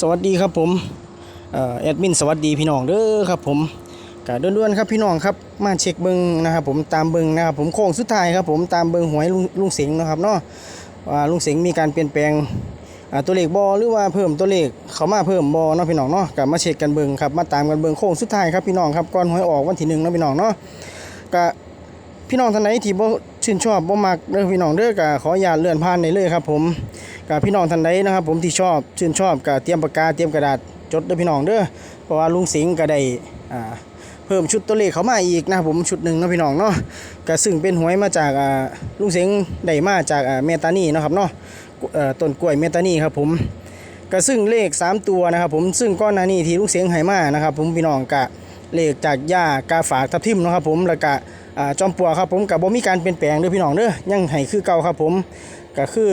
สวัสดีครับผมออแอดมินสวัสดีพี่น้องเด้อครับผมกะด่วนๆครับพี่น้องครับมาเช็คเบิงนะครับผมตามเบิงนะครับผมโค้งสุดท้ายครับผมตามเบิงหวยลุงลุงเสงนะครับเนาะว่าลุงเสงมีการเปลี่ยนแปลงตัวเลขบอหรือว่าเพิ่มตัวเลขเขามาเพิ่มบอเนาะพี่น้องเนาะกะมาเช็คกันเบิงครับมาตามกันเบิงโค้งสุดท้ายครับพี่น้องครับก่อนหวยออกวันที่หนึ่งเนาะพี่น้องเนาะกะ พี่น้องท่านไหนที่บ่ชื่นชอบบ่มักเด้อพี่น้องเด้อก็ขออย่าเลื่อนผ่านได้เลยครับผมกับพี่น้องท่านใดนะครับ ผมที่ชอบชื่นชอบก็เตรียมปากกาเตรียมกระดาษจดเด้อพี่น้องเด้อเพราะว่าลุงสิงห์ก็ได้อ่าเพิ่มชุดตัวเลขเข้ามาอีกนะผมชุดหนึ่งนะพี่น้องเนาะก็ซึ่งเป็นหวยมาจากอ่าลุงสิงห์ได้มาจากอ่าเมตานีนะครับเนาะเอ่อต้นกล้วยเมตานีครับผมก็ซึ่งเลข 3 ตัวนะครับผมซึ่งก้อนหน้านี้ที่ลุงเสียงให้มานะครับผมพี่น้องกะ เลขจากย่ากาฝากทับทิมนะครับผมแล้วก็จอมปลวกครับผมกับบ่มีการเปลี่ยนแปลงเด้อพี่น้องเด้อยังให้คือเก่าครับผมก็คือ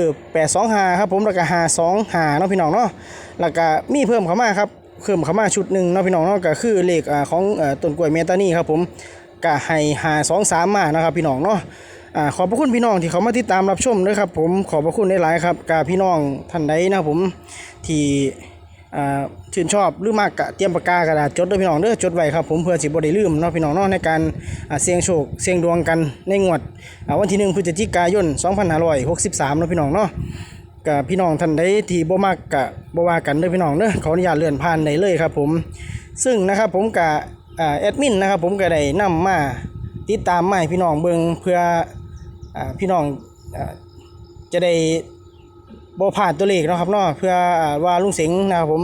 825ครับผมแล้วก็525เนาะพี่น้องเนาะแล้วก็มีเพิ่มเข้ามาครับเพิ่มเข้ามาชุดหนึ่งเนาะพี่น้องเนาะก็คือเลขของต้นกล้วยเมตานี่ครับผมก็ให้523มานะครับพี่น้องเนาะอ่าขอบพระคุณพี่น้องที่เขามาติดตามรับชมด้วยครับผมขอบพระคุณหลายๆครับกับพี่น้องท่านใดนะผมที่ ชื่นชอบหรือมากกะเตรียมปากกากระดาษจดด้วยพี่น้องเด้อจดไว้ครับผมเพื่อสิบ่ได้ลืมเนาะพี่น้องเนาะในการเสี่ยงโชคเสี่ยงดวงกันในงวดวันที่ 1พฤศจิกายน 2563เนาะพี่น้องเนาะกับพี่น้องท่านใดที่บ่มักกะบ่ว่ากันเด้อพี่น้องเด้อขออนุญาตเลื่อนผ่านได้เลยครับผมซึ่งนะครับผมกะอ่าแอดมินนะครับผมก็ได้นำมาติดตามมาให้พี่น้องเบิ่งเพื่ออพี่น้องอจะได้ บ่ผ่านตัวเลขนะครับเนาะเพื่อว่าลุงเสงนะครับผม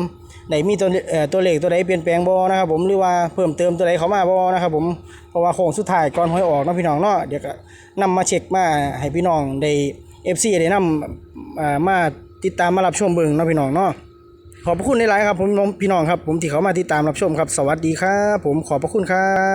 ได้มีตัวตัวเลขตัวใดเปลี่ยนแปลงบ่นะครับผมหรือว่าเพิ่มเติมตัวใดเข้ามาบ่นะครับผมเพราะว่าโค้งสุดท้ายก่อนหวยออกเนาะพี่น้องเนาะเดี๋ยวก็นำมาเช็คมาให้พี่น้องได้ FC ได้นำอ่ามาติดตามมารับชมเบิ่งเนาะพี่น้องเนาะขอบพระคุณในหลายครับผมพี่น้องครับผมที่เขามาติดตามรับชมครับ สวัสดีครับ ผมขอบพระคุณครับ